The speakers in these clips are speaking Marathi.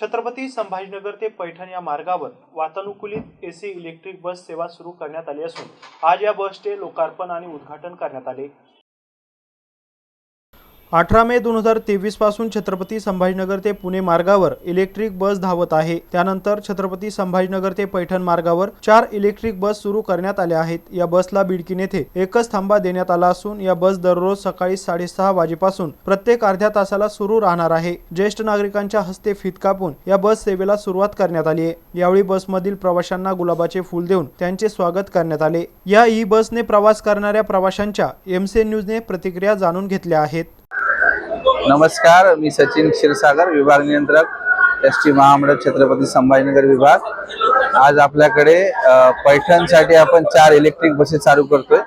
छत्रपती संभाजीनगर ते पैठण या मार्गावर वातानुकूलित एसी इलेक्ट्रिक बस सेवा सुरू करण्यात आली असून आज या बसचे लोकार्पण आणि उद्घाटन करण्यात आले. अठरा मे दोन हजार तेवीसपासून छत्रपती संभाजीनगर ते पुणे मार्गावर इलेक्ट्रिक बस धावत आहे. त्यानंतर छत्रपती संभाजीनगर ते पैठण मार्गावर चार इलेक्ट्रिक बस सुरू करण्यात आल्या आहेत. या बसला बिडकीन येथे एकच थांबा देण्यात आला असून या बस दररोज सकाळी साडेसहा वाजेपासून प्रत्येक अर्ध्या तासाला सुरू राहणार आहे. ज्येष्ठ नागरिकांच्या हस्ते फीत कापून या बस सेवेला सुरुवात करण्यात आली आहे. यावेळी बसमधील प्रवाशांना गुलाबाचे फूल देऊन त्यांचे स्वागत करण्यात आले. या ई बसने प्रवास करणाऱ्या प्रवाशांच्या एमसी न्यूजने प्रतिक्रिया जाणून घेतल्या आहेत. नमस्कार मी सचिन क्षीरसागर विभाग नियंत्रक एस टी महामंडळ छत्रपती संभाजीनगर विभाग. आज आपल्याकडे पैठणसाठी आपण चार इलेक्ट्रिक बसेस चालू करतोय.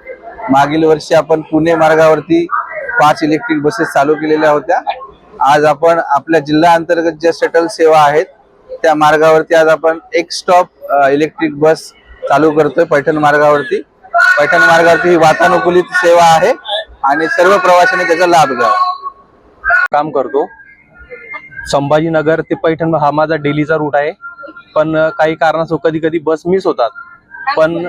मागील वर्षी आपण पुणे मार्गावरती पाच इलेक्ट्रिक बसेस चालू केलेल्या होत्या. आज आपण आपल्या जिल्हा अंतर्गत ज्या शटल सेवा आहेत त्या मार्गावरती आज आपण एक स्टॉप इलेक्ट्रिक बस चालू करतोय पैठण मार्गावरती. पैठण मार्गावरती ही वातानुकूलित सेवा आहे आणि सर्व प्रवाशांनी त्याचा लाभ घ्यावा. काम करतो. संभाजीनगर ते पैठण हा माझा डेलीचा रूट आहे. पण काही कारणास्तव कधी कधी बस मिस होतात. पण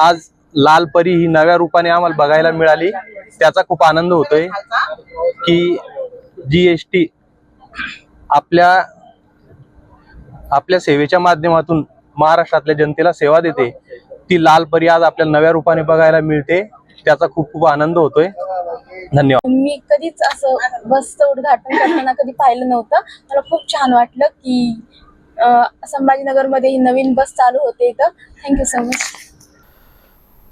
आज लाल परी ही नव्या रूपाने आम्हाला बघायला मिळाली. त्याचा खूप आनंद होतोय की जीएसटी आपल्या आपल्या सेवेच्या माध्यमातून महाराष्ट्रातल्या जनतेला सेवा देते. ती लाल परी आज आपल्याला नव्या रूपाने बघायला मिळते. त्याचा खूप खूप आनंद होतोय. धन्यवाद. मी कधीच असं बसचं उद्घाटन करताना कधी पाहिलं नव्हतं. मला खूप छान वाटलं की संभाजीनगरमध्ये ही नवीन बस चालू होते इथं. थँक्यू सो मच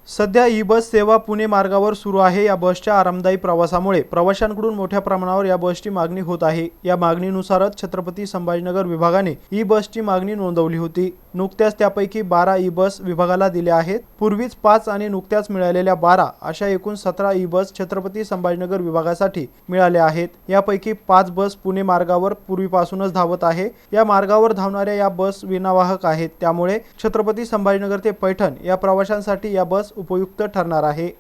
सध्या ई बस सेवा पुणे मार्गावर सुरू आहे. या बसच्या आरामदायी प्रवासामुळे प्रवाशांकडून मोठ्या प्रमाणावर या बसची मागणी होत आहे. या मागणीनुसारच छत्रपती संभाजीनगर विभागाने ई बसची मागणी नोंदवली होती. नुकत्याच त्यापैकी बारा ई बस विभागाला दिल्या आहेत. पूर्वीच पाच आणि नुकत्याच मिळालेल्या बारा अशा एकूण सतरा ई बस छत्रपती संभाजीनगर विभागासाठी मिळाल्या आहेत. यापैकी पाच बस पुणे मार्गावर पूर्वीपासूनच धावत आहे. या मार्गावर धावणाऱ्या या बस विनावाहक आहेत. त्यामुळे छत्रपती संभाजीनगर ते पैठण या प्रवाशांसाठी या बस उपयुक्त ठरणार आहे.